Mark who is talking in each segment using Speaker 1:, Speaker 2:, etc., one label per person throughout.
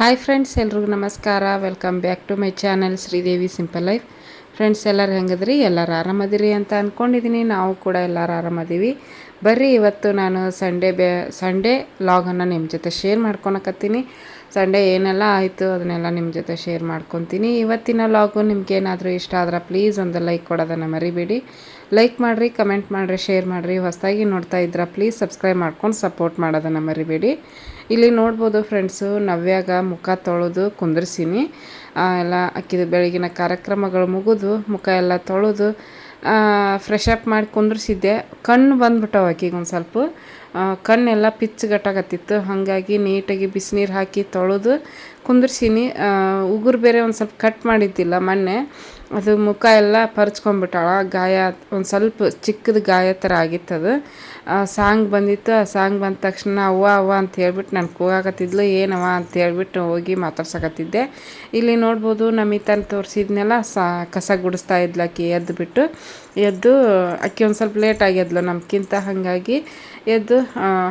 Speaker 1: Hi friends ಎಲ್ರಿಗೂ ನಮಸ್ಕಾರ. Welcome back to my channel Sridevi simple life friends ಎಲ್ಲರೂ ಹೆಂಗದ್ರಿ? ಎಲ್ಲರೂ ಆರಾಮದಿರಿ ಅಂತ ಅಂದ್ಕೊಂಡಿದ್ದೀನಿ ನಾವು ಕೂಡ ಎಲ್ಲರೂ ಆರಾಮದೀವಿ. ಬರ್ರಿ, ಇವತ್ತು ನಾನು ಸಂಡೇ ಬೇ ಸಂಡೇ ಲಾಗನ್ನು ನಿಮ್ಮ ಜೊತೆ ಶೇರ್ ಮಾಡ್ಕೊಳಕತ್ತೀನಿ. ಸಂಡೇ ಏನೆಲ್ಲ ಆಯಿತು ಅದನ್ನೆಲ್ಲ ನಿಮ್ಮ ಜೊತೆ ಶೇರ್ ಮಾಡ್ಕೊತೀನಿ. ಇವತ್ತಿನ ಲಾಗು ನಿಮ್ಗೆ ಏನಾದರೂ ಇಷ್ಟ ಆದ್ರೆ ಪ್ಲೀಸ್ ಒಂದು ಲೈಕ್ ಕೊಡೋದನ್ನು ಮರಿಬೇಡಿ. ಲೈಕ್ ಮಾಡಿರಿ ಕಮೆಂಟ್ ಮಾಡಿರಿ ಶೇರ್ ಮಾಡಿರಿ. ಹೊಸದಾಗಿ ನೋಡ್ತಾ ಇದ್ರೆ ಪ್ಲೀಸ್ ಸಬ್ಸ್ಕ್ರೈಬ್ ಮಾಡ್ಕೊಂಡು ಸಪೋರ್ಟ್ ಮಾಡೋದನ್ನು ಮರಿಬೇಡಿ. ಇಲ್ಲಿ ನೋಡ್ಬೋದು ಫ್ರೆಂಡ್ಸು ನವ್ಯಾಗ ಮುಖ ತೊಳೆದು ಕುಂದ್ರಿಸೀನಿ. ಎಲ್ಲ ಅಕ್ಕಿದ ಬೆಳಗಿನ ಕಾರ್ಯಕ್ರಮಗಳು ಮುಗಿದು, ಮುಖ ಎಲ್ಲ ತೊಳೆದು ಫ್ರೆಶ್ ಅಪ್ ಮಾಡಿ ಕುಂದ್ರಿಸಿದ್ದೆ. ಕಣ್ಣು ಬಂದ್ಬಿಟ್ಟವ ಆಕಿಗೆ ಒಂದು ಸ್ವಲ್ಪ. ಕಣ್ಣೆಲ್ಲ ಪಿಚ್ಚುಗಟ್ಟಾಗತ್ತಿತ್ತು. ಹಾಗಾಗಿ ನೀಟಾಗಿ ಬಿಸಿನೀರು ಹಾಕಿ ತೊಳೆದು ಕುಂದ್ರಿಸೀನಿ. ಉಗುರು ಬೇರೆ ಒಂದು ಸ್ವಲ್ಪ ಕಟ್ ಮಾಡಿದ್ದಿಲ್ಲ ಮೊನ್ನೆ. ಅದು ಮುಖ ಎಲ್ಲ ಪರ್ಚ್ಕೊಂಡ್ಬಿಟ್ಟಾಳ. ಗಾಯ ಒಂದು ಸ್ವಲ್ಪ ಚಿಕ್ಕದು ಗಾಯ ಥರ ಆಗಿತ್ತದು. ಸಾಂಗ್ ಬಂದಿತ್ತು. ಆ ಸಾಂಗ್ ಬಂದ ತಕ್ಷಣ ಅವ್ವ ಅವ್ವ ಅಂತ ಹೇಳ್ಬಿಟ್ಟು ನಾನು ಕೂಗಾಕತ್ತಿದ್ಲು. ಏನವ್ವ ಅಂತ ಹೇಳ್ಬಿಟ್ಟು ಹೋಗಿ ಮಾತಾಡ್ಸಕತ್ತಿದ್ದೆ. ಇಲ್ಲಿ ನೋಡ್ಬೋದು ನಮಿತನ ತೋರಿಸಿದ್ನೆಲ್ಲ ಸಾ ಕಸ ಗುಡಿಸ್ತಾ ಇದ್ಲು ಆಕಿ ಎದ್ದು ಬಿಟ್ಟು. ಎದ್ದು ಅಕ್ಕಿ ಒಂದು ಸ್ವಲ್ಪ ಲೇಟ್ ಆಗ್ಯದ್ಲು ನಮ್ಗಿಂತ ಹಾಗಾಗಿ ಎದ್ದು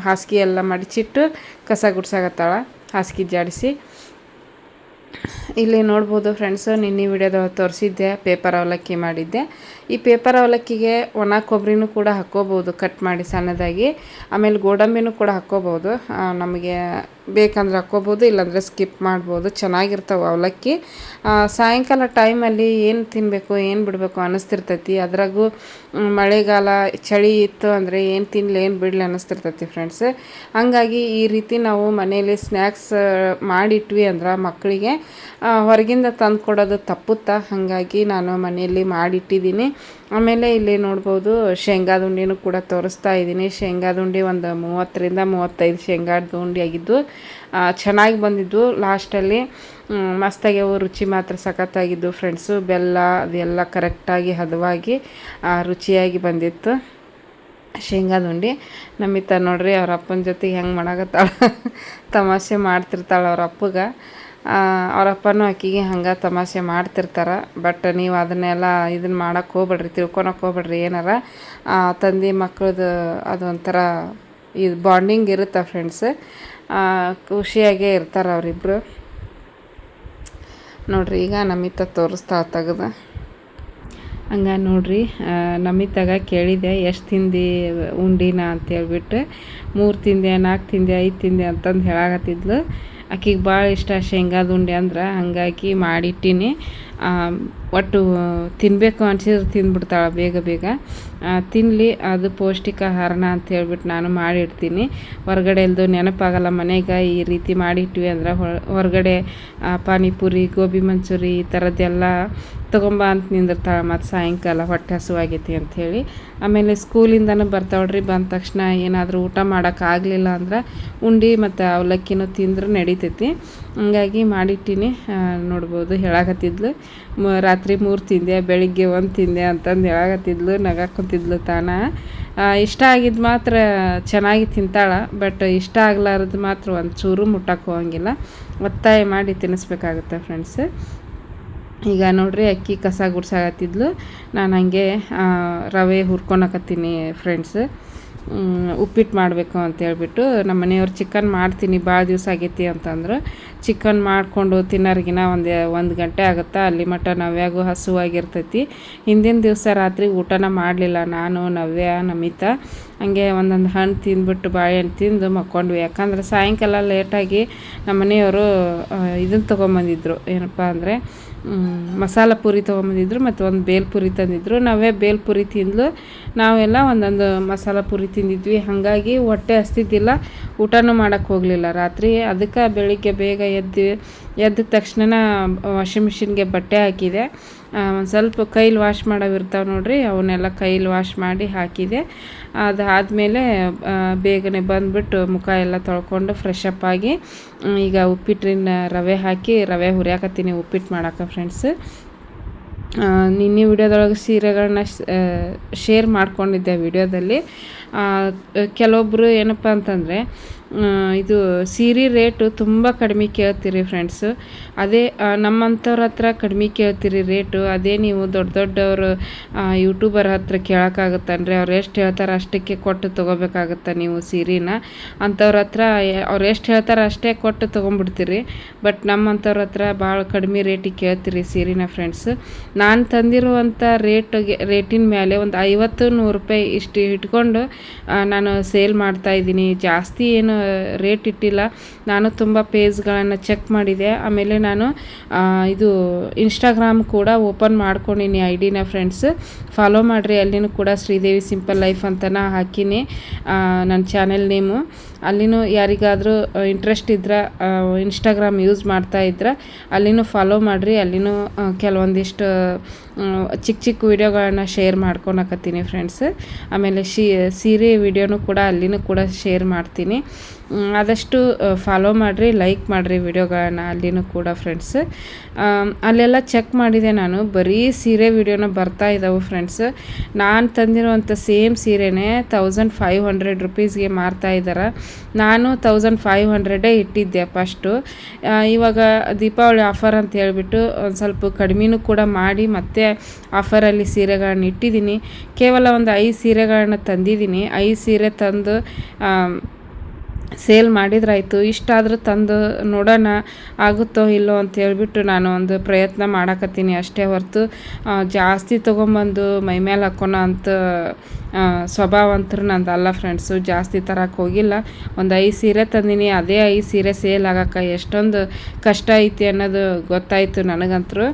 Speaker 1: ಹಾಸಿಗೆ ಎಲ್ಲ ಮಡಚಿಟ್ಟು ಕಸ ಗುಡ್ಸಾಕತ್ತಾಳ. ಹಾಸಿಗೆ ಜಾಡಿಸಿ. ಇಲ್ಲಿ ನೋಡ್ಬೋದು ಫ್ರೆಂಡ್ಸು ನಿನ್ನೆ ವಿಡಿಯೋದ ತೋರಿಸಿದ್ದೆ ಪೇಪರ್ ಅವಲಕ್ಕಿ ಮಾಡಿದ್ದೆ. ಈ ಪೇಪರ್ ಅವಲಕ್ಕಿಗೆ ಒಣ ಕೊಬ್ಬರಿನೂ ಕೂಡ ಹಾಕ್ಕೋಬೋದು ಕಟ್ ಮಾಡಿ ಸಣ್ಣದಾಗಿ. ಆಮೇಲೆ ಗೋಡಂಬಿನೂ ಕೂಡ ಹಾಕ್ಕೋಬೋದು. ನಮಗೆ ಬೇಕಂದ್ರೆ ಹಾಕ್ಕೋಬೋದು, ಇಲ್ಲಾಂದರೆ ಸ್ಕಿಪ್ ಮಾಡ್ಬೋದು. ಚೆನ್ನಾಗಿರ್ತಾವೆ ಅವಲಕ್ಕಿ. ಸಾಯಂಕಾಲ ಟೈಮಲ್ಲಿ ಏನು ತಿನ್ನಬೇಕು ಏನು ಬಿಡಬೇಕು ಅನ್ನಿಸ್ತಿರ್ತೈತಿ ಅದ್ರಾಗೂ ಮಳೆಗಾಲ ಚಳಿ ಇತ್ತು ಅಂದರೆ ಏನು ತಿನ್ನಲಿ ಏನು ಬಿಡಲಿ ಅನ್ನಿಸ್ತಿರ್ತೈತಿ ಫ್ರೆಂಡ್ಸ್ ಹಾಗಾಗಿ ಈ ರೀತಿ ನಾವು ಮನೆಯಲ್ಲಿ ಸ್ನ್ಯಾಕ್ಸ್ ಮಾಡಿಟ್ವಿ ಅಂದ್ರೆ ಮಕ್ಕಳಿಗೆ ಹೊರಗಿಂದ ತಂದು ಕೊಡೋದು ತಪ್ಪುತ್ತಾ? ಹಾಗಾಗಿ ನಾನು ಮನೆಯಲ್ಲಿ ಮಾಡಿಟ್ಟಿದ್ದೀನಿ. ಆಮೇಲೆ ಇಲ್ಲಿ ನೋಡ್ಬೋದು ಶೇಂಗಾದ ಉಂಡಿನೂ ಕೂಡ ತೋರಿಸ್ತಾ ಇದ್ದೀನಿ. ಶೇಂಗಾದ ಉಂಡಿ ಒಂದು ಮೂವತ್ತರಿಂದ ಮೂವತ್ತೈದು ಶೇಂಗಾದ ಉಂಡಿ ಆಗಿದ್ದು ಚೆನ್ನಾಗಿ ಬಂದಿದ್ದು. ಲಾಸ್ಟಲ್ಲಿ ಮಸ್ತಾಗಿ ಅವು ರುಚಿ ಮಾತ್ರ ಸಖತ್ತಾಗಿದ್ದು ಫ್ರೆಂಡ್ಸು ಬೆಲ್ಲ, ಅದೆಲ್ಲ ಕರೆಕ್ಟಾಗಿ ಹದವಾಗಿ ರುಚಿಯಾಗಿ ಬಂದಿತ್ತು. ಶೇಂಗಾದ ಉಂಡಿ ನಮ್ಮಿತ್ತ ನೋಡ್ರಿ ಅವ್ರ ಅಪ್ಪನ ಜೊತೆಗೆ ಹೆಂಗೆ ಮಾಡಾಕತ್ತಾಳ ತಮಾಷೆ ಮಾಡ್ತಿರ್ತಾಳೆ ಅವ್ರ ಅಪ್ಪಗೆ. ಅವರಪ್ಪನೂ ಆಕಿಗೆ ಹಂಗೆ ತಮಾಷೆ ಮಾಡ್ತಿರ್ತಾರೆ ಬಟ್ ನೀವು ಅದನ್ನೆಲ್ಲ ಇದನ್ನ ಮಾಡೋಕ್ಕೆ ಹೋಗ್ಬೇಡ್ರಿ ತಿಳ್ಕೊಳಕ್ಕೆ ಹೋಗ್ಬೇಡ್ರಿ, ಏನಾರ ತಂದೆ ಮಕ್ಕಳದು ಅದೊಂಥರ ಇದು ಬಾಂಡಿಂಗ್ ಇರುತ್ತೆ ಫ್ರೆಂಡ್ಸ್ ಖುಷಿಯಾಗೇ ಇರ್ತಾರೆ ಅವರಿಬ್ಬರು ನೋಡ್ರಿ, ಈಗ ನಮಿತ ತೋರಿಸ್ತಾ ತೆಗ್ದು. ಹಂಗೆ ನೋಡ್ರಿ ನಮಿತಾಗ ಕೇಳಿದೆ, ಎಷ್ಟು ತಿಂದಿ ಉಂಡಿನ ಅಂತೇಳ್ಬಿಟ್ಟು, ಮೂರು ತಿಂದೆ ನಾಲ್ಕು ತಿಂದೆ, ಐದು ತಿಂದೆ ಅಂತಂದು ಹೇಳಾಕತ್ತಿದ್ಲು. ಆಕಿಗೆ ಭಾಳ ಇಷ್ಟ ಶೇಂಗಾದ ಉಂಡೆ ಅಂದ್ರೆ ಹಾಗಾಗಿ ಮಾಡಿಟ್ಟೀನಿ. ಒಟ್ಟು ತಿನ್ನಬೇಕು ಅನ್ಸಿದ್ರೆ ತಿಂದ್ಬಿಡ್ತಾಳೆ ಬೇಗ ಬೇಗ. ತಿನ್ನಲಿ ಅದು ಪೌಷ್ಟಿಕ ಆಹಾರನ ಅಂತ ಹೇಳ್ಬಿಟ್ಟು ನಾನು ಮಾಡಿಡ್ತೀನಿ. ಹೊರಗಡೆ ಎಲ್ದು ನೆನಪಾಗಲ್ಲ ಮನೆಗೆ ಈ ರೀತಿ ಮಾಡಿಟ್ವಿ ಅಂದ್ರೆ ಹೊರಗಡೆ ಪಾನಿಪುರಿ, ಗೋಬಿ ಮಂಚೂರಿ ಈ ಥರದ್ದೆಲ್ಲ ತೊಗೊಂಬ ಅಂತ ನಿಂದಿರ್ತಾಳೆ ಮತ್ತು ಸಾಯಂಕಾಲ ಹೊಟ್ಟೆ ಹಸುವಾಗೈತಿ ಅಂಥೇಳಿ ಆಮೇಲೆ ಸ್ಕೂಲಿಂದನೂ ಬರ್ತಾವ್ರಿ ಬಂದ ತಕ್ಷಣ ಏನಾದರೂ ಊಟ ಮಾಡೋಕ್ಕಾಗಲಿಲ್ಲ ಅಂದ್ರೆ ಉಂಡಿ ಮತ್ತು ಅವಲಕ್ಕಿನೂ ತಿಂದ್ರೆ ನಡಿತೈತಿ. ಹಂಗಾಗಿ ಮಾಡಿಟ್ಟಿನಿ ನೋಡ್ಬೋದು ಹೇಳಾಕತ್ತಿದ್ಲು. ರಾತ್ರಿ ಮೂರು ತಿಂದೆ, ಬೆಳಿಗ್ಗೆ ಒಂದು ತಿಂದೆ ಅಂತಂದು ಹೇಳಾಕತ್ತಿದ್ಲು ನಗಾಕೊಂತಿದ್ಲು ತಾನ. ಇಷ್ಟ ಆಗಿದ್ದು ಮಾತ್ರ ಚೆನ್ನಾಗಿ ತಿಂತಾಳೆ, ಬಟ್ ಇಷ್ಟ ಆಗ್ಲಾರದು ಮಾತ್ರ ಒಂದು ಚೂರು ಮುಟ್ಟಕ್ಕೆ ಹೋಗಂಗಿಲ್ಲ. ಒತ್ತಾಯ ಮಾಡಿ ತಿನ್ನಿಸ್ಬೇಕಾಗುತ್ತೆ ಫ್ರೆಂಡ್ಸ್ ಈಗ ನೋಡ್ರಿ ಅಕ್ಕಿ ಕಸ ಗುಡ್ಸಾಕತ್ತಿದ್ಲು. ನಾನು ಹಂಗೆ ರವೆ ಹುರ್ಕೊಳಕತ್ತೀನಿ ಫ್ರೆಂಡ್ಸ್ ಉಪ್ಪಿಟ್ಟು ಮಾಡಬೇಕು ಅಂತೇಳ್ಬಿಟ್ಟು ನಮ್ಮ ಮನೆಯವ್ರು ಚಿಕನ್ ಮಾಡ್ತೀನಿ ಭಾಳ ದಿವಸ ಆಗೈತಿ ಅಂತಂದ್ರೆ. ಚಿಕನ್ ಮಾಡಿಕೊಂಡು ತಿನ್ನೋರ್ಗಿನ ಒಂದು ಒಂದು ಗಂಟೆ ಆಗುತ್ತಾ, ಅಲ್ಲಿ ಮಟ್ಟ ನವ್ಯಾಗೂ ಹಸುವಾಗಿರ್ತೈತಿ. ಹಿಂದಿನ ದಿವಸ ರಾತ್ರಿ ಊಟನ ಮಾಡಲಿಲ್ಲ ನಾನು, ನವ್ಯ, ನಮಿತಾ. ಹಂಗೆ ಒಂದೊಂದು ಹಣ್ಣು ತಿಂದ್ಬಿಟ್ಟು ಬಾಳೆಹಣ್ಣು ತಿಂದು ಮಕ್ಕೊಂಡ್ವಿ. ಯಾಕಂದ್ರೆ ಸಾಯಂಕಾಲ ಲೇಟಾಗಿ ನಮ್ಮ ಮನೆಯವರು ಇದನ್ನು ತೊಗೊಂಬಂದಿದ್ರು. ಏನಪ್ಪ ಅಂದರೆ ಮಸಾಲ ಪೂರಿ ತೊಗೊಂಬಂದಿದ್ರು ಮತ್ತು ಒಂದು ಬೇಲ್ಪುರಿ ತಂದಿದ್ರು. ನಾವೇ ಬೇಲ್ಪುರಿ ತಿಂದ್ಲು. ನಾವೆಲ್ಲ ಒಂದೊಂದು ಮಸಾಲ ಪೂರಿ ತಿಂದಿದ್ವಿ. ಹಾಗಾಗಿ ಹೊಟ್ಟೆ ಹಸ್ತಿದ್ದಿಲ್ಲ. ಊಟನೂ ಮಾಡೋಕ್ಕೆ ಹೋಗಲಿಲ್ಲ ರಾತ್ರಿ. ಅದಕ್ಕೆ ಬೆಳಿಗ್ಗೆ ಬೇಗ ಎದ್ದು, ಎದ್ದ ತಕ್ಷಣ ವಾಷಿಂಗ್ ಮಿಷಿನ್ಗೆ ಬಟ್ಟೆ ಹಾಕಿದೆ. ಒಂದು ಸ್ವಲ್ಪ ಕೈಲಿ ವಾಶ್ ಮಾಡೋವು ಇರ್ತಾವೆ ನೋಡಿರಿ, ಅವನ್ನೆಲ್ಲ ಕೈಲಿ ವಾಶ್ ಮಾಡಿ ಹಾಕಿದೆ. ಅದಾದಮೇಲೆ ಬೇಗನೆ ಬಂದುಬಿಟ್ಟು ಮುಖ ಎಲ್ಲ ತೊಳ್ಕೊಂಡು ಫ್ರೆಶ್ ಅಪ್ ಆಗಿ ಈಗ ಉಪ್ಪಿಟ್ಟಿನ ರವೆ ಹಾಕಿ, ರವೆ ಹುರಿಯಾಕತ್ತೀನಿ ಉಪ್ಪಿಟ್ಟು ಮಾಡೋಕೆ ಫ್ರೆಂಡ್ಸ್ ನಿನ್ನೆ ವಿಡಿಯೋದೊಳಗೆ ಸೀರೆಗಳನ್ನ ಶೇರ್ ಮಾಡ್ಕೊಂಡಿದ್ದೆ ವಿಡಿಯೋದಲ್ಲಿ. ಕೆಲವೊಬ್ಬರು ಏನಪ್ಪ ಅಂತಂದರೆ ಇದು ಸೀರೆ ರೇಟು ತುಂಬ ಕಡಿಮೆ ಕೇಳ್ತೀರಿ ಫ್ರೆಂಡ್ಸು ಅದೇ ನಮ್ಮಂಥವ್ರ ಹತ್ರ ಕಡಿಮೆ ಕೇಳ್ತೀರಿ ರೇಟು. ಅದೇ ನೀವು ದೊಡ್ಡ ದೊಡ್ಡವರು ಯೂಟ್ಯೂಬರ್ ಹತ್ರ ಕೇಳೋಕ್ಕಾಗತ್ತನ್ರಿ. ಅವ್ರು ಎಷ್ಟು ಹೇಳ್ತಾರೆ ಅಷ್ಟಕ್ಕೆ ಕೊಟ್ಟು ತೊಗೋಬೇಕಾಗತ್ತೆ ನೀವು ಸೀರೆನ. ಅಂಥವ್ರ ಹತ್ರ, ಅವ್ರು ಎಷ್ಟು ಹೇಳ್ತಾರೆ ಅಷ್ಟೇ ಕೊಟ್ಟು ತೊಗೊಂಬಿಡ್ತೀರಿ ಬಟ್ ನಮ್ಮಂಥವ್ರ ಹತ್ರ ಭಾಳ ಕಡಿಮೆ ರೇಟಿಗೆ ಕೇಳ್ತೀರಿ ಸೀರೆನ ಫ್ರೆಂಡ್ಸ್ ನಾನು ತಂದಿರುವಂಥ ರೇಟಿಗೆ, ರೇಟಿನ ಮೇಲೆ ಒಂದು ಐವತ್ತು ನೂರು ರೂಪಾಯಿ ಇಷ್ಟು ಇಟ್ಕೊಂಡು ನಾನು ಸೇಲ್ ಮಾಡ್ತಾ ಇದ್ದೀನಿ. ಜಾಸ್ತಿ ಏನು ರೇಟ್ ಇಟ್ಟಿಲ್ಲ. ನಾನು ತುಂಬ ಪೇಜ್ಗಳನ್ನು ಚೆಕ್ ಮಾಡಿದೆ. ಆಮೇಲೆ ನಾನು ಇದು ಇನ್ಸ್ಟಾಗ್ರಾಮ್ ಕೂಡ ಓಪನ್ ಮಾಡ್ಕೊಂಡಿನಿ ಐ ಡಿನ ಫ್ರೆಂಡ್ಸ್ ಫಾಲೋ ಮಾಡಿರಿ. ಅಲ್ಲಿನೂ ಕೂಡ ಶ್ರೀದೇವಿ ಸಿಂಪಲ್ ಲೈಫ್ ಅಂತ ಹಾಕಿನಿ. ನನ್ನ ಚಾನೆಲ್ ನೇಮು ಅಲ್ಲಿನೂ ಯಾರಿಗಾದರೂ ಇಂಟ್ರೆಸ್ಟ್ ಇದ್ರೆ ಇನ್ಸ್ಟಾಗ್ರಾಮ್ ಯೂಸ್ ಮಾಡ್ತಾ ಇದ್ದರೆ ಅಲ್ಲಿನೂ ಫಾಲೋ ಮಾಡಿರಿ, ಅಲ್ಲಿನೂ ಕೆಲವೊಂದಿಷ್ಟು ಚಿಕ್ಕ ಚಿಕ್ಕ ವೀಡಿಯೋಗಳನ್ನ ಶೇರ್ ಮಾಡ್ಕೊಳಕತ್ತೀನಿ ಫ್ರೆಂಡ್ಸ್ ಆಮೇಲೆ ಶೀ, ಸೀರೆ ವಿಡಿಯೋನೂ ಕೂಡ ಅಲ್ಲಿನೂ ಕೂಡ ಶೇರ್ ಮಾಡ್ತೀನಿ. ಆದಷ್ಟು ಫಾಲೋ ಮಾಡಿರಿ ಲೈಕ್ ಮಾಡಿರಿ ವಿಡಿಯೋಗಳನ್ನ, ಅಲ್ಲಿನೂ ಕೂಡ ಫ್ರೆಂಡ್ಸ್ ಅಲ್ಲೆಲ್ಲ ಚೆಕ್ ಮಾಡಿದೆ ನಾನು. ಬರೀ ಸೀರೆ ವಿಡಿಯೋನ ಬರ್ತಾ ಇದ್ದಾವೆ ಫ್ರೆಂಡ್ಸ್ ನಾನು ತಂದಿರುವಂಥ ಸೇಮ್ ಸೀರೆನೇ ತೌಸಂಡ್ ಫೈವ್ ಹಂಡ್ರೆಡ್ ರುಪೀಸ್ಗೆ ಮಾರ್ತಾ ಇದ್ದಾರೆ ನಾನು ತೌಸಂಡ್ ಫೈವ್ ಹಂಡ್ರೆಡೇ ಇಟ್ಟಿದ್ದೆ ಫಸ್ಟು ಇವಾಗ ದೀಪಾವಳಿ ಆಫರ್ ಅಂತ ಹೇಳಿಬಿಟ್ಟು ಒಂದು ಸ್ವಲ್ಪ ಕಡಿಮೆನೂ ಕೂಡ ಮಾಡಿ ಮತ್ತೆ ಆಫರಲ್ಲಿ ಸೀರೆಗಳನ್ನ ಇಟ್ಟಿದ್ದೀನಿ. ಕೇವಲ ಒಂದು ಐದು ಸೀರೆಗಳನ್ನ ತಂದಿದ್ದೀನಿ. ಐದು ಸೀರೆ ತಂದು ಸೇಲ್ ಮಾಡಿದ್ರಾಯ್ತು, ಇಷ್ಟಾದರೂ ತಂದು ನೋಡೋಣ ಆಗುತ್ತೋ ಇಲ್ಲೋ ಅಂತ ಹೇಳಿಬಿಟ್ಟು ನಾನು ಒಂದು ಪ್ರಯತ್ನ ಮಾಡಕತ್ತೀನಿ ಅಷ್ಟೇ ಹೊರತು ಜಾಸ್ತಿ ತೊಗೊಂಬಂದು ಮೈಮೇಲೆ ಹಾಕೋಣ ಅಂತ ಸ್ವಭಾವ ಅಂತೂ ನಂದು ಅಲ್ಲ ಫ್ರೆಂಡ್ಸು, ಜಾಸ್ತಿ ತರಕ್ಕೆ ಹೋಗಿಲ್ಲ. ಒಂದು ಐದು ಸೀರೆ ತಂದಿನಿ, ಅದೇ ಐದು ಸೀರೆ ಸೇಲ್ ಆಗಕ್ಕೆ ಎಷ್ಟೊಂದು ಕಷ್ಟ ಐತಿ ಅನ್ನೋದು ಗೊತ್ತಾಯಿತು ನನಗಂತೂ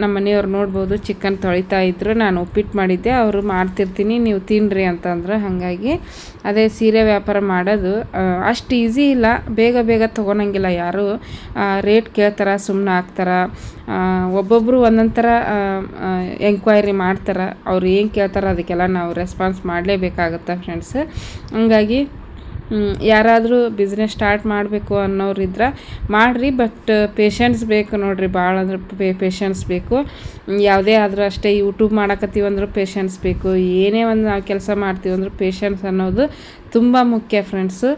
Speaker 1: ನಮ್ಮ ಮನೆಯವ್ರು ನೋಡ್ಬೋದು, ಚಿಕನ್ ತೊಳಿತಾ ಇದ್ರು, ನಾನು ಉಪ್ಪಿಟ್ಟು ಮಾಡಿದ್ದೆ, ಅವರು ಮಾಡ್ತಿರ್ತೀನಿ, ನೀವು ತಿನ್ನಿರಿ ಅಂತಂದ್ರೆ ಹಾಗಾಗಿ. ಅದೇ ಸೀರೆ ವ್ಯಾಪಾರ ಮಾಡೋದು ಅಷ್ಟು ಈಸಿ ಇಲ್ಲ. ಬೇಗ ಬೇಗ ತೊಗೊಳಂಗಿಲ್ಲ ಯಾರು. ರೇಟ್ ಕೇಳ್ತಾರೆ ಸುಮ್ಮನೆ ಹಾಕ್ತಾರೆ. ಒಬ್ಬೊಬ್ಬರು ಒಂದೊಂದು ಥರ ಎಂಕ್ವೈರಿ ಮಾಡ್ತಾರೆ. ಅವ್ರು ಏನು ಕೇಳ್ತಾರೆ ಅದಕ್ಕೆಲ್ಲ ನಾವು ರೆಸ್ಪಾನ್ಸ್ ಮಾಡಲೇಬೇಕಾಗತ್ತೆ ಫ್ರೆಂಡ್ಸ್ ಹಂಗಾಗಿ ಯಾರಾದರೂ ಬಿಸ್ನೆಸ್ ಸ್ಟಾರ್ಟ್ ಮಾಡಬೇಕು ಅನ್ನೋರಿದ್ರೆ ಮಾಡಿರಿ ಬಟ್ ಪೇಷನ್ಸ್ ಬೇಕು ನೋಡಿರಿ ಭಾಳ ಅಂದ್ರೆ ಪೇಷನ್ಸ್ ಬೇಕು. ಯಾವುದೇ ಆದರೂ ಅಷ್ಟೇ ಯೂಟ್ಯೂಬ್ ಮಾಡಕತ್ತೀವಿ ಅಂದ್ರೆ ಪೇಷನ್ಸ್ ಬೇಕು. ಏನೇ ಒಂದು ನಾವು ಕೆಲಸ ಮಾಡ್ತೀವಿ ಅಂದ್ರೆ ಪೇಷನ್ಸ್ ಅನ್ನೋದು ತುಂಬ ಮುಖ್ಯ ಫ್ರೆಂಡ್ಸು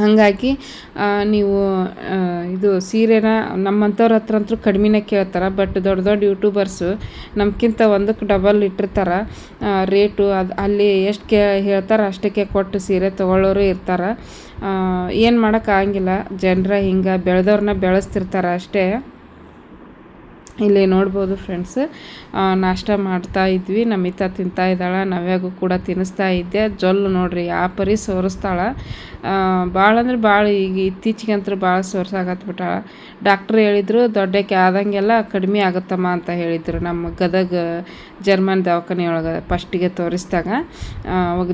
Speaker 1: ಹಾಗಾಗಿ ನೀವು ಇದು ಸೀರೆನ ನಮ್ಮಂಥವ್ರ ಹತ್ರ ಅಂತೂ ಕಡ್ಮೆನೇ ಕೇಳ್ತಾರೆ ಬಟ್ ದೊಡ್ಡ ದೊಡ್ಡ ಯೂಟ್ಯೂಬರ್ಸು ನಮ್ಗಿಂತ ಒಂದಕ್ಕೆ ಡಬಲ್ ಇಟ್ಟಿರ್ತಾರೆ. ರೇಟು ಅದು, ಅಲ್ಲಿ ಎಷ್ಟು ಕೇ, ಹೇಳ್ತಾರೆ ಅಷ್ಟಕ್ಕೆ ಕೊಟ್ಟು ಸೀರೆ ತೊಗೊಳ್ಳೋರು ಇರ್ತಾರೆ. ಏನು ಮಾಡೋಕ್ಕಾಗಂಗಿಲ್ಲ ಜನರ ಹಿಂಗೆ ಬೆಳೆದವ್ರನ್ನ ಬೆಳೆಸ್ತಿರ್ತಾರೆ ಅಷ್ಟೇ. ಇಲ್ಲಿ ನೋಡ್ಬೋದು ಫ್ರೆಂಡ್ಸ್ ನಾಷ್ಟ ಮಾಡ್ತಾ ಇದ್ವಿ. ನಮಿತಾ ತಿಂತಾ ಇದ್ದಾಳೆ. ನವ್ಯಾಗೂ ಕೂಡ ತಿನ್ನಿಸ್ತಾ ಇದ್ದೆ. ಜೊಲ್ಲು ನೋಡ್ರಿ ಆ ಪರಿ ಸೋರಿಸ್ತಾಳೆ ಭಾಳ ಅಂದ್ರೆ ಭಾಳ ಈಗ ಇತ್ತೀಚಿಗಂತೂ ಭಾಳ ಸೋರ್ಸಾಕತ್ಬಿಟ್ಟಾಳ ಡಾಕ್ಟ್ರ್ ಹೇಳಿದರು, ದೊಡ್ಡಕ್ಕೆ ಆದಂಗೆಲ್ಲ ಕಡಿಮೆ ಆಗುತ್ತಮ್ಮ ಅಂತ ಹೇಳಿದರು ನಮ್ಮ ಗದಗ ಜರ್ಮನ್ ದವಾಖಾನೆ ಒಳಗೆ ಫಸ್ಟಿಗೆ ತೋರಿಸಿದಾಗ. ಅವಾಗ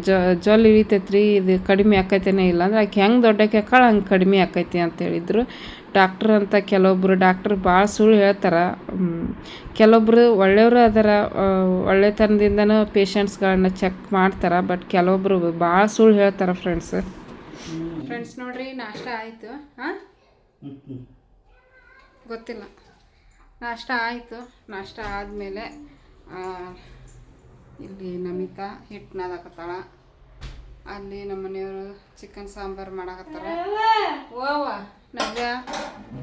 Speaker 1: ಜೊಲ್ ಇಳಿತೈತ್ರಿ, ಇದು ಕಡಿಮೆ ಆಕೈತೇನೆ ಇಲ್ಲ ಅಂದ್ರೆ, ಆಕೆ ಹೆಂಗೆ ದೊಡ್ಡಕ್ಕೆ ಹಾಕಾಳ ಹಂಗೆ ಕಡಿಮೆ ಆಕೈತಿ ಅಂತ ಹೇಳಿದರು. ಡಾಕ್ಟ್ರ್ ಅಂತ ಕೆಲವೊಬ್ಬರು ಡಾಕ್ಟ್ರ್ ಭಾಳ ಸುಳ್ಳು ಹೇಳ್ತಾರೆ. ಕೆಲವೊಬ್ಬರು ಒಳ್ಳೆಯವರು ಅದರ ಒಳ್ಳೆತನದಿಂದನೂ ಪೇಷಂಟ್ಸ್ಗಳನ್ನ ಚೆಕ್ ಮಾಡ್ತಾರೆ ಬಟ್ ಕೆಲವೊಬ್ಬರು ಭಾಳ ಸುಳ್ಳು ಹೇಳ್ತಾರೆ ಫ್ರೆಂಡ್ಸ್ ಫ್ರೆಂಡ್ಸ್ ನೋಡ್ರಿ ನಾಷ್ಟ ಆಯಿತು. ಹಾಂ? ಗೊತ್ತಿಲ್ಲ. ನಾಷ್ಟ ಆಯಿತು. ನಾಷ್ಟ ಆದಮೇಲೆ ಇಲ್ಲಿ ನಮಿತಾ ಹಿಟ್ಟು ನಾದಕತ್ತಾಳ ಅಲ್ಲಿ ನಮ್ಮ ಮನೆಯವರು ಚಿಕನ್ ಸಾಂಬಾರು ಮಾಡಕತ್ತಾರ. ಓವ ನವ್ಯ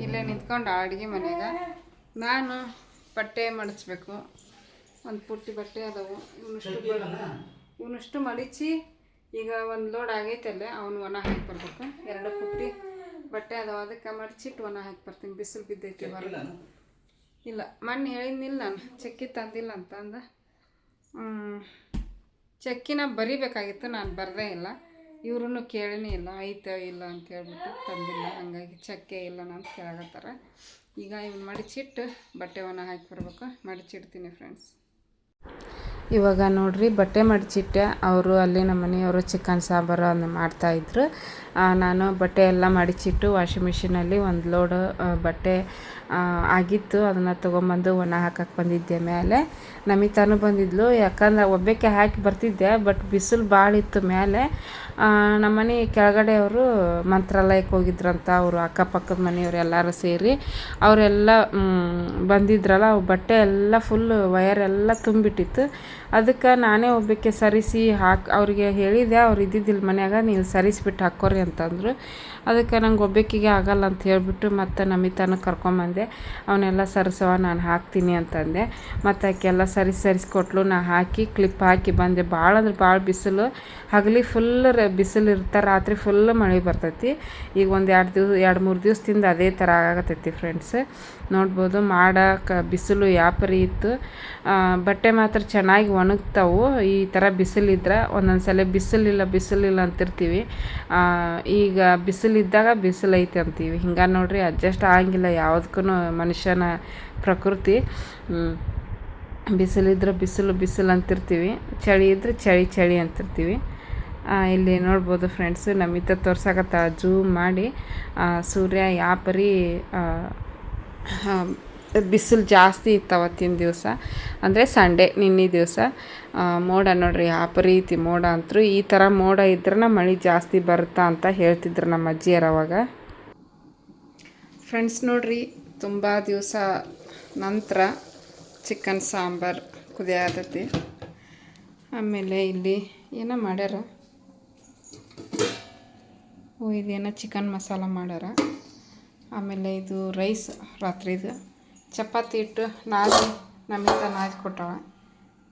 Speaker 1: ಇಲ್ಲೇ ನಿಂತ್ಕೊಂಡು ಅಡುಗೆ ಮನೆಗೆ. ನಾನು ಬಟ್ಟೆ ಮಡಚಬೇಕು. ಒಂದು ಪುಟ್ಟಿ ಬಟ್ಟೆ ಅದಾವು. ಇವನಷ್ಟು ಇವನಷ್ಟು ಮಡಿಚಿ ಈಗ ಒಂದು ಲೋಡ್ ಆಗೈತಲ್ಲ ಅವನು ಒಣ ಹಾಕಿ ಬರ್ಬೇಕು. ಎರಡು ಪುಟ್ಟಿ ಬಟ್ಟೆ ಅದಾವ. ಅದಕ್ಕೆ ಮಡಚಿಟ್ಟು ಒಣ ಹಾಕಿ ಬರ್ತೀನಿ. ಬಿಸಿಲು ಬಿದ್ದೈತಿ ಬರಲ್ಲ ಇಲ್ಲ. ಮಣ್ಣು ಹೇಳಿದ್ನಿಲ್ಲ ನಾನು ಚಕ್ಕಿ ತಂದಿಲ್ಲ ಅಂತ ಅಂದ. ಚಕ್ಕಿನ ಬರಿಬೇಕಾಗಿತ್ತು. ನಾನು ಬರದೇ ಇಲ್ಲ. ಇವ್ರೂ ಕೇಳಿನೇ, ಇಲ್ಲ ಐತೆ ಇಲ್ಲ ಅಂತ ಹೇಳ್ಬಿಟ್ಟು ತಂದಿಲ್ಲ. ಹಂಗಾಗಿ ಚಕ್ಕೆ ಇಲ್ಲ ಅಂತ ಕೇಳಾಕತ್ತಾರ. ಈಗ ಇವ್ನು ಮಡಿಚಿಟ್ಟು ಬಟ್ಟೆವನ್ನು ಹಾಕಿ ಬರ್ಬೇಕು. ಮಡಿಚಿಡ್ತೀನಿ ಫ್ರೆಂಡ್ಸ್ ಇವಾಗ ನೋಡ್ರಿ ಬಟ್ಟೆ ಮಡಚಿಟ್ಟೆ, ಅವರು ಅಲ್ಲಿ ನಮ್ಮ ಮನೆಯವರು ಚಿಕನ್ ಸಾಂಬಾರು ಅದನ್ನ ಮಾಡ್ತಾಯಿದ್ರು ನಾನು ಬಟ್ಟೆ ಎಲ್ಲ ಮಡಚಿಟ್ಟು ವಾಷಿಂಗ್ ಮಿಷಿನಲ್ಲಿ ಒಂದು ಲೋಡ್ ಬಟ್ಟೆ ಆಗಿತ್ತು. ಅದನ್ನು ತೊಗೊಂಬಂದು ಒಣ ಹಾಕಕ್ಕೆ ಬಂದಿದ್ದೆ ಮೇಲೆ ನಮಿತಾನು ಬಂದಿದ್ಲು. ಯಾಕಂದ್ರೆ ಒಬ್ಬಕ್ಕೆ ಹಾಕಿ ಬರ್ತಿದ್ದೆ ಬಟ್ ಬಿಸಿಲು ಭಾಳ ಇತ್ತು ಮೇಲೆ ನಮ್ಮ ಮನೆ ಕೆಳಗಡೆ ಅವರು ಮಂತ್ರಾಲಯಕ್ಕೆ ಹೋಗಿದ್ರಂತ ಅವರು ಅಕ್ಕಪಕ್ಕದ ಮನೆಯವರು ಎಲ್ಲರೂ ಸೇರಿ. ಅವರೆಲ್ಲ ಬಂದಿದ್ರಲ್ಲ ಬಟ್ಟೆ ಎಲ್ಲ ಫುಲ್ ವಯರ್ ಎಲ್ಲ ತುಂಬಿಟ್ಟಿತ್ತು. ಅದಕ್ಕೆ ನಾನೇ ಒಬ್ಬಕ್ಕೆ ಸರಿಸಿ ಹಾಕಿ, ಅವರಿಗೆ ಹೇಳಿದೆ ಅವ್ರು ಇದ್ದಿದ್ದಿಲ್ಲ ಮನ್ಯಾಗ ನೀವು ಸರಿಸ್ಬಿಟ್ಟು ಹಾಕೋರಿ ಅಂತಂದರು. ಅದಕ್ಕೆ ನಂಗೆ ಒಬ್ಬಾಕಿಗೆ ಆಗಲ್ಲ ಅಂತ ಹೇಳಿಬಿಟ್ಟು ಮತ್ತು ನಮಿತಾನ ಕರ್ಕೊಂಬಂದೆ. ಅವನ್ನೆಲ್ಲ ಸರಿಸವ ನಾನು ಹಾಕ್ತೀನಿ ಅಂತಂದೆ. ಮತ್ತು ಆಕೆಲ್ಲ ಸರಿಸಿ ಸರಿಸ್ಕೊಟ್ಲು ನಾ ಹಾಕಿ ಕ್ಲಿಪ್ ಹಾಕಿ ಬಂದೆ. ಭಾಳ ಅಂದ್ರೆ ಭಾಳ ಬಿಸಿಲು. ಹಗಲಿ ಫುಲ್ ಬಿಸಿಲು ಇರ್ತಾರೆ, ರಾತ್ರಿ ಫುಲ್ ಮಳೆ ಬರ್ತೈತಿ. ಈಗ ಒಂದು ಎರಡು ದಿವ್ಸ, ಎರಡು ಮೂರು ದಿವ್ಸದಿಂದ ಅದೇ ಥರ ಆಗತೈತಿ ಫ್ರೆಂಡ್ಸ್ ನೋಡ್ಬೋದು ಮಾಡಕ್ಕೆ ಬಿಸಿಲು ಯಾಪರಿ ಇತ್ತು. ಬಟ್ಟೆ ಮಾತ್ರ ಚೆನ್ನಾಗಿ ಒಣಗ್ತಾವು. ಈ ಥರ ಬಿಸಿಲಿದ್ರೆ ಒಂದೊಂದು ಸಲ ಬಿಸಿಲಿಲ್ಲ ಬಿಸಿಲಿಲ್ಲ ಅಂತಿರ್ತೀವಿ. ಈಗ ಬಿಸಿಲಿದ್ದಾಗ ಬಿಸಿಲು ಐತೆ ಅಂತೀವಿ. ಹಿಂಗೆ ನೋಡ್ರಿ ಅಡ್ಜಸ್ಟ್ ಆಗಂಗಿಲ್ಲ ಯಾವುದಕ್ಕೂ ಮನುಷ್ಯನ ಪ್ರಕೃತಿ. ಬಿಸಿಲಿದ್ರೆ ಬಿಸಿಲು ಬಿಸಿಲು ಅಂತಿರ್ತೀವಿ. ಚಳಿ ಇದ್ರೆ ಚಳಿ ಚಳಿ ಅಂತಿರ್ತೀವಿ. ಇಲ್ಲಿ ನೋಡ್ಬೋದು ಫ್ರೆಂಡ್ಸ್ ನಮ್ಮಿತ್ತ ತೋರ್ಸಕತ್ತ ಜೂಮ್ ಮಾಡಿ ಸೂರ್ಯ ಯಾಪರಿ ಬಿಸಿಲು ಜಾಸ್ತಿ ಇತ್ತು ಅವತ್ತಿನ ದಿವಸ. ಅಂದರೆ ಸಂಡೇ, ನಿನ್ನೆ ದಿವಸ. ಮೋಡ ನೋಡ್ರಿ, ಯಾಪರಿ ಐತಿ ಮೋಡ ಅಂತೂ ಈ ಥರ ಮೋಡ ಇದ್ರೆ ಮಳೆ ಜಾಸ್ತಿ ಬರುತ್ತಾ ಅಂತ ಹೇಳ್ತಿದ್ರು ನಮ್ಮ ಅಜ್ಜಿಯರು ಅವಾಗ. ಫ್ರೆಂಡ್ಸ್ ನೋಡ್ರಿ, ತುಂಬ ದಿವಸ ನಂತರ ಚಿಕನ್ ಸಾಂಬಾರು ಕುದಿಯಾದತಿ ಆಮೇಲೆ ಇಲ್ಲಿ ಏನೋ ಮಾಡ್ಯಾರ? ಓ, ಇದೇನೋ ಚಿಕನ್ ಮಸಾಲ ಮಾಡ್ಯಾರ ಆಮೇಲೆ ಇದು ರೈಸ್ ರಾತ್ರಿದು ಚಪಾತಿ ಇಟ್ಟು ನಾಜಿ ನಮ್ಮಿಂದ ನಾದಿ ಕೊಟ್ಟವ.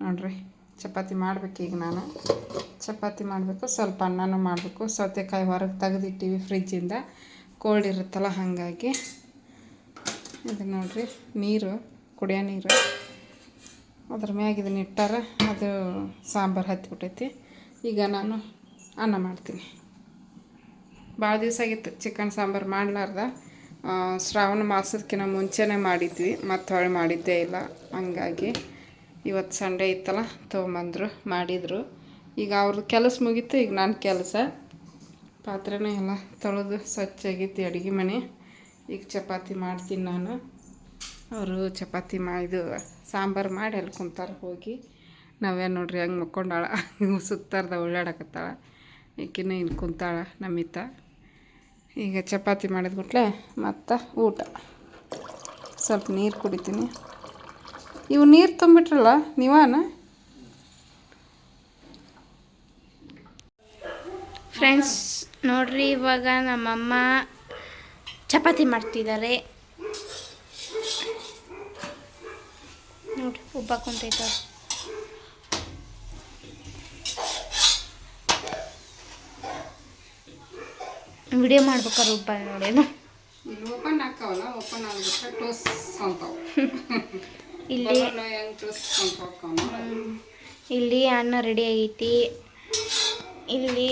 Speaker 1: ನೋಡ್ರಿ, ಚಪಾತಿ ಮಾಡ್ಬೇಕು ಈಗ ನಾನು. ಚಪಾತಿ ಮಾಡಬೇಕು, ಸ್ವಲ್ಪ ಅನ್ನನೂ ಮಾಡಬೇಕು. ಸೌತೆಕಾಯಿ ಹೊರಗೆ ತೆಗೆದಿಟ್ಟಿವಿ ಫ್ರಿಜ್ಜಿಂದ ಕೋಲ್ಡ್ ಇರುತ್ತಲ್ಲ, ಹಾಗಾಗಿ. ಇದು ನೋಡ್ರಿ, ನೀರು, ಕುಡಿಯೋ ನೀರು. ಅದ್ರ ಮ್ಯಾಗ ಇದನ್ನ ಇಟ್ಟಾರ, ಅದು ಸಾಂಬಾರು ಹತ್ತಿಬಿಟ್ಟೈತಿ ಈಗ ನಾನು ಅನ್ನ ಮಾಡ್ತೀನಿ. ಭಾಳ ದಿವಸ ಆಗಿತ್ತು ಚಿಕನ್ ಸಾಂಬಾರು ಮಾಡಲಾರ್ದ. ಶ್ರಾವಣ ಮಾಸದಕ್ಕಿಂತ ಮುಂಚೆನೇ ಮಾಡಿದ್ವಿ, ಮತ್ತು ಹೊಳೆ ಮಾಡಿದ್ದೇ ಇಲ್ಲ. ಹಂಗಾಗಿ ಇವತ್ತು ಸಂಡೇ ಇತ್ತಲ್ಲ, ತೊಗೊಂಬಂದರು, ಮಾಡಿದರು. ಈಗ ಅವ್ರದ್ದು ಕೆಲಸ ಮುಗೀತು, ಈಗ ನನ್ನ ಕೆಲಸ. ಪಾತ್ರೆನೇ ಎಲ್ಲ ತೊಳೆದು ಸ್ವಚ್ಛಾಗಿತ್ತು ಅಡುಗೆ ಮನೆ. ಈಗ ಚಪಾತಿ ಮಾಡ್ತೀನಿ ನಾನು. ಅವರು ಚಪಾತಿ ಮಾ, ಇದು ಸಾಂಬಾರು ಮಾಡಿ ಅಲ್ಲಿ ಕುಂತಾರೆ ಹೋಗಿ. ನಾವೇನು ನೋಡ್ರಿ ಹಂಗೆ ಮಕ್ಕೊಂಡಾಳ. ಸುತ್ತಾರ್ದ ಓಡಾಡಕತ್ತಾಳ ಈಕಿನ ಇಲ್ಲಿ ಕುಂತಾಳ ನಮಿತ. ಈಗ ಚಪಾತಿ ಮಾಡಿದ್ಬಿಟ್ಲೆ ಮತ್ತು ಊಟ. ಸ್ವಲ್ಪ ನೀರು ಕುಡಿತೀನಿ. ಇವು ನೀರು ತುಂಬಿಟ್ರಲ್ಲ, ನೀವಾನ?
Speaker 2: ಫ್ರೆಂಡ್ಸ್ ನೋಡ್ರಿ, ಇವಾಗ ನಮ್ಮಮ್ಮ ಚಪಾತಿ ಮಾಡ್ತಿದ್ದಾರೆ. ನೋಡ್ರಿ ಉಬ್ಬ ಕುಂತೈತ ವಿಡಿಯೋ ಮಾಡ್ಬೇಕಾದ್ರೆ ಉಬ್ಬ ನೋಡೇನು
Speaker 1: ಇಲ್ಲಿ ಓಪನ್ ಹಾಕವಲ್ಲ ಓಪನ್ ಆಗ್ಬಿಟ್ರೆ ಟೋಸ್ ಅಂತಾವ.
Speaker 2: ಇಲ್ಲಿ
Speaker 1: ಹೆಂಗೆ ಟೋಸ್ ಅಂತ
Speaker 2: ಇಲ್ಲಿ ಅನ್ನ ರೆಡಿ ಆಗೈತಿ. ಇಲ್ಲಿ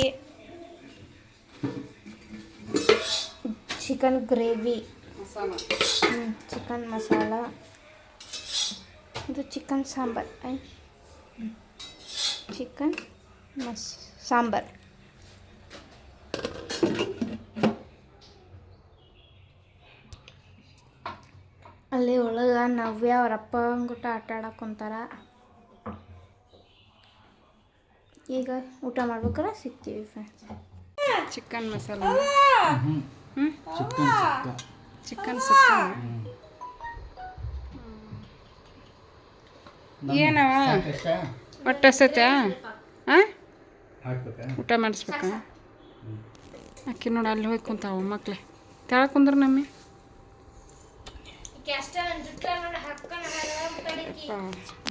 Speaker 2: ಚಿಕನ್ ಗ್ರೇವಿ ಚಿಕನ್ ಮಸಾಲ. ಇದು ಚಿಕನ್ ಸಾಂಬಾರ್. ಚಿಕನ್ ಮಸ್ ಸಾಂಬಾರ್. ಅಲ್ಲಿ ಒಳಗೆ ನವ್ಯ ಅವ್ರ ಅಪ್ಪ ಅಂಗುಟ ಆಟ ಆಡಕ್ಕೆ ಕುಂತಾರ. ಈಗ ಊಟ ಮಾಡ್ಬೇಕಾರೆ ಸಿಗ್ತೀವಿ friends
Speaker 1: chicken masala.
Speaker 3: Chicken sukka.
Speaker 1: Chicken sukka. ಏನವ? ಹೊಟ್ಟೆ ಹಸತ್ಯಾ? ಹಾಂ ಊಟ ಮಾಡಿಸ್ಬೇಕಾ? ಅಕ್ಕಿ ನೋಡಿ ಅಲ್ಲಿ ಹೋಗಿ ಕುಂತಾವ ಮಕ್ಳೆ. ತೆಳಗೆ ಕುಂದ್ರ ನಮ್ಮಿ.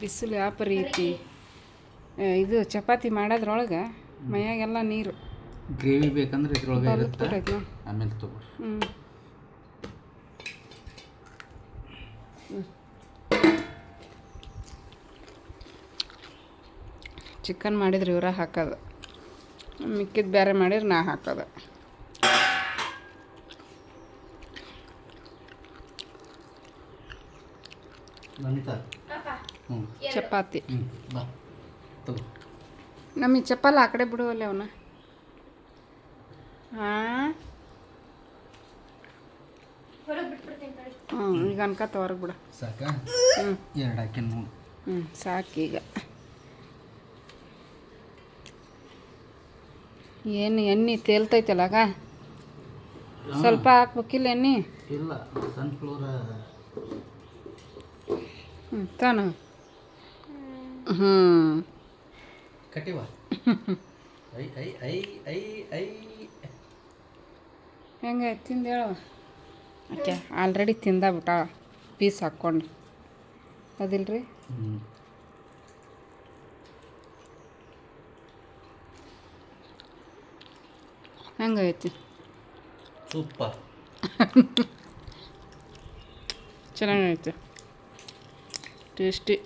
Speaker 1: ಬಿಸಿಲು ಯಾವ ರೀತಿ. ಇದು ಚಪಾತಿ ಮಾಡೋದ್ರೊಳಗೆ ಮೈಯಾಗೆಲ್ಲ ನೀರು.
Speaker 3: ಗ್ರೇವಿ ಬೇಕಂದ್ರೆ ಇದ್ರೊಳಗೆ ಇರುತ್ತೆ. ಆಮೇಲೆ ತಗೋ.
Speaker 1: ಹ್ಞೂ ಚಿಕನ್ ಮಾಡಿದ್ರೆ ಇವರ ಹಾಕೋದು. ಮಿಕ್ಕಿದ ಬೇರೆ ಮಾಡಿದ್ರೆ ನಾ ಹಾಕೋದು.
Speaker 3: ನಮಿತಾ.
Speaker 1: ಚಪಾತಿ. ನಮಗೆ ಚಪ್ಪಲ್ ಆ ಕಡೆ ಬಿಡುವಲ್ಲ ಅವನ. ಹಾಂ ಹ್ಞೂ ಈಗ ಅನ್ಕತ್ತ ಹೊರಗೆ ಬಿಡು.
Speaker 3: ಸಾಕಾ?
Speaker 1: ಹ್ಞೂ
Speaker 3: ಎರಡು ಹಾಕಿ ನೋಡಿ
Speaker 1: ಹ್ಞೂ ಸಾಕೀಗ ಏನು ಎಣ್ಣೆ ತೇಲ್ತೈತಲ್ಲ ಸ್ವಲ್ಪ ಹಾಕ್ಬೇಕಿಲ್ಲ ಎಣ್ಣೆ?
Speaker 3: ಇಲ್ಲ ಸನ್ಫ್ಲವರ್
Speaker 1: ಹ್ಞೂ ತಾನು. ಹ್ಞೂ
Speaker 3: ಕಟ್ಟಿವ ಐ ಐ ಐ ಐ ಐ.
Speaker 1: ಹೆಂಗೆ ತಿಂದು ಹೇಳವ ಓಕೆ ಆಲ್ರೆಡಿ ತಿಂದ ಬಿಟ್ಟಾಳ ಪೀಸ್ ಹಾಕ್ಕೊಂಡು. ಅದಿಲ್ರಿ? ಹೆಂಗೈತಿ
Speaker 3: ಸೂಪರ್.
Speaker 1: ಚೆನ್ನಾಗೈತೆ. ಟೇಸ್ಟಿ.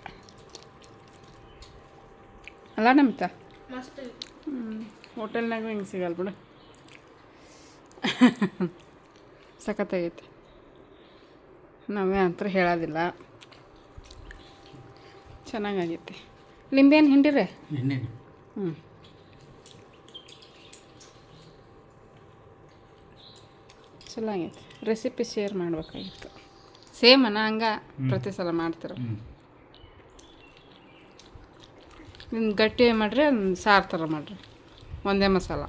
Speaker 1: ಅಲ್ಲ ನಮಿತ
Speaker 2: ಹೋಟೆಲ್ನಾಗೂ
Speaker 1: ಹೋಟೆಲ್ನಾಗ ಹಿಂಗೆ ಸಿಗಲ್ಲ ಬಿಡು. ಸಖತ್ತಾಗೈತೆ. ನಾವೇ ಅಂತ ಹೇಳೋದಿಲ್ಲ. ಚೆನ್ನಾಗಾಗೈತಿ. ನಿಂಬೇನು ಹಿಂಡಿರೆ? ಹ್ಞೂ ಚಲೋ ಆಗೈತೆ. ರೆಸಿಪಿ ಶೇರ್ ಮಾಡಬೇಕಾಗಿತ್ತು. ಸೇಮ್ ಅನ್ನ ಹಂಗೆ ಪ್ರತಿ ಸಲ ಮಾಡ್ತೀರ ಗಟ್ಟಿ ಮಾಡಿರಿ ಒಂದು ಸಾರು ಥರ ಮಾಡಿರಿ. ಒಂದೇ ಮಸಾಲ.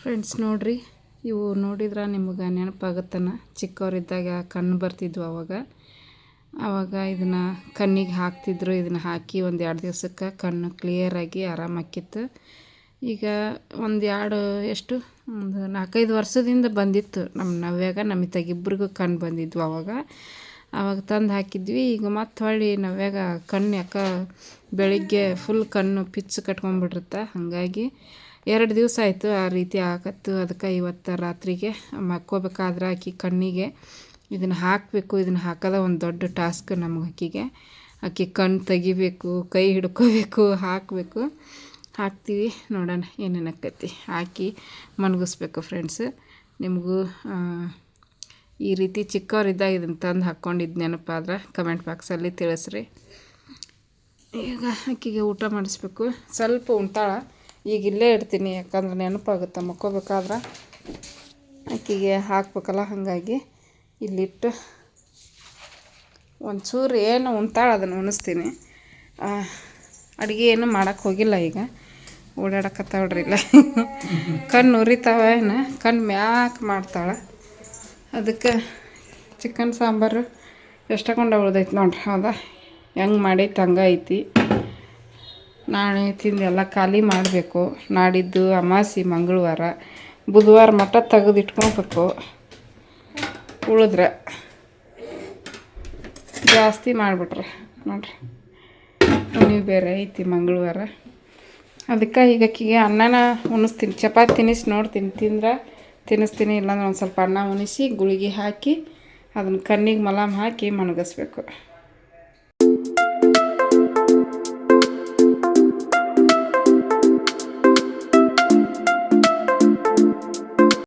Speaker 1: ಫ್ರೆಂಡ್ಸ್ ನೋಡ್ರಿ ಇವು ನೋಡಿದ್ರೆ ನಿಮಗೆ ನೆನಪಾಗುತ್ತನ? ಚಿಕ್ಕವರಿದ್ದಾಗ ಕಣ್ಣು ಬರ್ತಿದ್ವು ಅವಾಗ. ಆವಾಗ ಇದನ್ನು ಕಣ್ಣಿಗೆ ಹಾಕ್ತಿದ್ರು ಇದನ್ನು ಹಾಕಿ ಒಂದು ಎರಡು ದಿವಸಕ್ಕೆ ಕಣ್ಣು ಕ್ಲಿಯರಾಗಿ ಆರಾಮಾಕಿತ್ತು. ಈಗ ಒಂದು ಎರಡು ಎಷ್ಟು? ಒಂದು ನಾಲ್ಕೈದು ವರ್ಷದಿಂದ ಬಂದಿತ್ತು. ನಮ್ಮ ನವ್ಯಾಗ, ನಮ್ಮ ಇಬ್ಬರಿಗೂ ಕಣ್ಣು ಬಂದಿದ್ವು ಅವಾಗ. ಆವಾಗ ತಂದು ಹಾಕಿದ್ವಿ. ಈಗ ಮತ್ತೆ ಹೊಳ್ಳಿ ನವ್ಯಾಗ ಕಣ್ಣು ಯಾಕ ಬೆಳಿಗ್ಗೆ ಫುಲ್ ಕಣ್ಣು ಪಿಚ್ಚು ಕಟ್ಕೊಂಡ್ಬಿಟ್ಟಿರುತ್ತೆ. ಹಾಗಾಗಿ ಎರಡು ದಿವಸ ಆಯಿತು ಆ ರೀತಿ ಆಗತ್ತು. ಅದಕ್ಕೆ ಇವತ್ತು ರಾತ್ರಿಗೆ ಮಕ್ಕೋಬೇಕಾದ್ರೆ ಆಕಿ ಕಣ್ಣಿಗೆ ಇದನ್ನು ಹಾಕಬೇಕು. ಇದನ್ನು ಹಾಕೋದ ಒಂದು ದೊಡ್ಡ ಟಾಸ್ಕ್ ನಮ್ಗೆ ಆಕಿಗೆ. ಆಕೆ ಕಣ್ಣು ತೆಗಿಬೇಕು, ಕೈ ಹಿಡ್ಕೋಬೇಕು, ಹಾಕಬೇಕು. ಹಾಕ್ತೀವಿ ನೋಡೋಣ ಏನೇನು ಹಾಕಿ ಮನಗಿಸ್ಬೇಕು ಫ್ರೆಂಡ್ಸ್ ನಿಮಗೂ ಈ ರೀತಿ ಚಿಕ್ಕವರಿದ್ದಾಗ ಇದನ್ನು ತಂದು ಹಾಕ್ಕೊಂಡಿದ್ದು ನೆನಪಾದ್ರೆ ಕಮೆಂಟ್ ಬಾಕ್ಸಲ್ಲಿ ತಿಳಿಸ್ರಿ. ಈಗ ಅಕ್ಕಿಗೆ ಊಟ ಮಾಡಿಸ್ಬೇಕು. ಸ್ವಲ್ಪ ಉಂಟಾಳ. ಈಗ ಇಲ್ಲೇ ಇಡ್ತೀನಿ ಯಾಕಂದ್ರೆ ನೆನಪಾಗುತ್ತೆ, ಮಕ್ಕೋಬೇಕಾದ್ರೆ. ಅಕ್ಕಿಗೆ ಹಾಕ್ಬೇಕಲ್ಲ, ಹಾಗಾಗಿ ಇಲ್ಲಿಟ್ಟು ಒಂಚೂರು ಏನು ಉಣ್ತಾಳೆ ಅದನ್ನು ಉಣಿಸ್ತೀನಿ. ಅಡುಗೆ ಏನು ಮಾಡೋಕ್ಕೆ ಹೋಗಿಲ್ಲ ಈಗ. ಓಡಾಡಕತ್ತಾವ್ರಿ ಇಲ್ಲ. ಕಣ್ಣು ಉರಿತಾವ ಏನು? ಕಣ್ಣು ಮ್ಯಾಕ್ ಮಾಡ್ತಾಳೆ. ಅದಕ್ಕೆ ಚಿಕನ್ ಸಾಂಬಾರು ಎಷ್ಟಕೊಂಡ ಉಳ್ದೈತೆ ನೋಡ್ರಿ ಹೌದಾ ಹೆಂಗೆ ಮಾಡೈತೆ ಹಂಗೆ ಐತಿ. ನಾಳೆ ತಿಂದು ಎಲ್ಲ ಖಾಲಿ ಮಾಡಬೇಕು. ನಾಡಿದ್ದು ಅಮಾಸಿ ಮಂಗಳವಾರ. ಬುಧವಾರ ಮಟ್ಟ ತೆಗೆದಿಟ್ಕೊಬೇಕು. ಉಳಿದ್ರೆ ಜಾಸ್ತಿ ಮಾಡಿಬಿಟ್ರೆ ನೋಡ್ರಿ. ನೀವು ಬೇರೆ ಐತಿ ಮಂಗಳವಾರ. ಅದಕ್ಕೆ ಈಗ ಆಕಿಗೆ ಅನ್ನನ ಉಣಿಸ್ತೀನಿ. ಚಪಾತಿ ತಿನ್ನಿಸಿ ನೋಡ್ತೀನಿ. ತಿಂದ್ರೆ ತಿನ್ನಿಸ್ತೀನಿ ಇಲ್ಲಾಂದ್ರೆ ಒಂದು ಸ್ವಲ್ಪ ಅನ್ನ ಉಣಿಸಿ, ಗುಳಿಗೆ ಹಾಕಿ, ಅದನ್ನು ಕಣ್ಣಿಗೆ ಮಲಾಮ್ ಹಾಕಿ ಮಣಗಿಸ್ಬೇಕು.